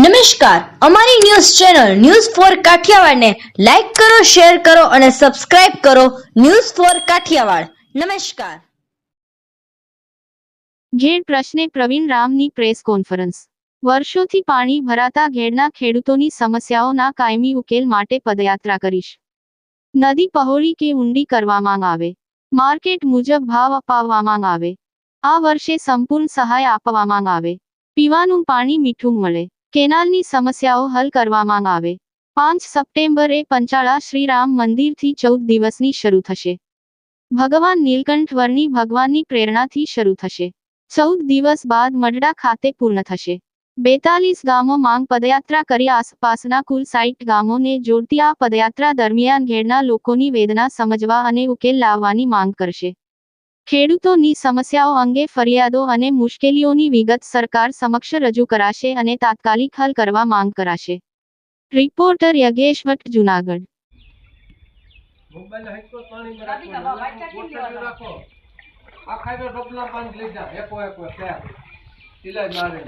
નમસ્કાર. અમારી news channel news four કાઠિયાવાડને લાઈક કરો, શેર કરો અને સબસ્ક્રાઇબ કરો ન્યૂઝ ફોર કાઠિયાવાડ. નમસ્કાર. ઘેડ પ્રશ્ને પ્રવીણ રામની પ્રેસ કોન્ફરન્સ. વર્ષોથી પાણી ભરાતા ઘેડના ખેડૂતોની સમસ્યાઓના કાયમી ઉકેલ માટે પદયાત્રા કરીશ. નદી પહોળી કે ઊંડી કરવામાં આવે. માર્કેટ મુજબ ભાવ અપાવવામાં આવે. આ વર્ષે સંપૂર્ણ સહાય આપવામાં આવે. પીવાનું પાણી મીઠું મળે. કેનાલની સમસ્યાઓ હલ કરવામાં આવે. પાંચ સપ્ટેમ્બરે પંચાળા શ્રીરામ મંદિરથી ચૌદ દિવસની શરૂ થશે. ભગવાન નીલકંઠ વર્ણી ભગવાનની પ્રેરણાથી શરૂ થશે. ચૌદ દિવસ બાદ મઢડા ખાતે પૂર્ણ થશે. બેતાલીસ ગામો માંગ પદયાત્રા કરી આસપાસના કુલ સાઈઠ ગામોને જોડતી આ પદયાત્રા દરમિયાન ઘેરના લોકોની વેદના સમજવા અને ઉકેલ લાવવાની માંગ કરશે. ખેડૂતોની સમસ્યાઓ અંગે ફરિયાદો અને મુશ્કેલીઓની વિગત સરકાર સમક્ષ રજૂ કરાશે અને તાત્કાલિક હલ કરવા માંગ કરાશે. રિપોર્ટર યજ્ઞેશ ભટ્ટ જુનાગઢ. આખા તો ટોપલા લઈ જા એકો એકો ત્યાં સિલાઈ મારે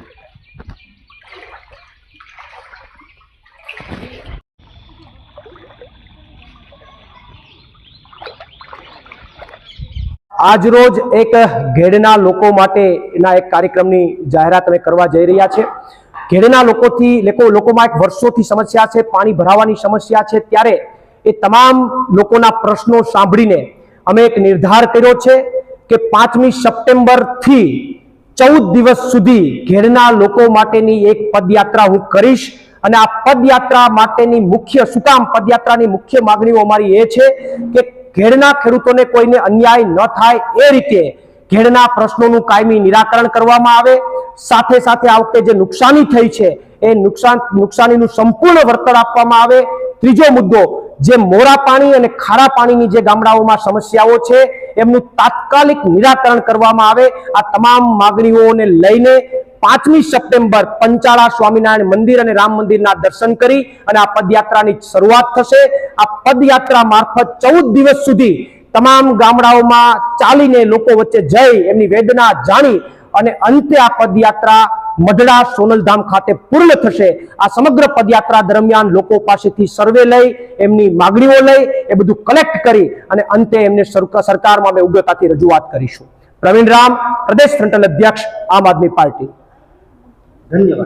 આજરોજ એક ઘેડના લોકો માટેના એક કાર્યક્રમની જાહેરાત અમે કરવા જઈ રહ્યા છે. ઘેડના લોકોથી, લોકો, લોકોમાં એક વર્ષોથી સમસ્યા છે, પાણી ભરાવાની સમસ્યા છે. ત્યારે એ તમામ લોકોના પ્રશ્નો સાંભળીને અમે એક નિર્ધાર કર્યો છે કે પાંચમી સપ્ટેમ્બરથી ચૌદ દિવસ સુધી ઘેડના લોકો માટેની એક પદયાત્રા હું કરીશ. અને આ પદયાત્રા માટેની મુખ્ય શું પદયાત્રાની મુખ્ય માગણીઓ અમારી એ છે કે ઘેડના ખેડૂતોને કોઈને અન્યાય ન થાય એ રીતે ઘેડના પ્રશ્નોનું કાયમી નિરાકરણ કરવામાં આવે. સાથે સાથે આ વખતે જે નુકસાની થઈ છે એ નુકસાન, નુકસાનીનું સંપૂર્ણ વળતર આપવામાં આવે. ત્રીજો મુદ્દો, જે મોરા પાણી અને ખારા પાણીની જે ગામડાઓમાં સમસ્યાઓ છે, એમનું તાત્કાલિક નિરાકરણ કરવામાં આવે. આ તમામ માગણીઓને લઈને પાંચમી સપ્ટેમ્બર પંચાળા સ્વામિનારાયણ મંદિર અને રામ મંદિરના દર્શન કરી અને આ પદયાત્રાની શરૂઆત થશે. આ પદયાત્રા મારફત ચૌદ દિવસ સુધી તમામ ગામડાઓમાં ચાલીને લોકો વચ્ચે જઈ એમની વેદના જાણી અને અંતે આ પદયાત્રા મઢડા સોનલધામ ખાતે પૂર્ણ થશે. આ સમગ્ર પદયાત્રા દરમિયાન લોકો પાસેથી સર્વે લઈ, એમની માગણીઓ લઈ, એ બધું કલેક્ટ કરી અને અંતે એમને સરક- સરકારમાં અમે ઉગ્રતાથી રજૂઆત કરીશું. પ્રવીણ રામ, પ્રદેશ ફ્રન્ટલ અધ્યક્ષ, આમ આદમી પાર્ટી. لن يضع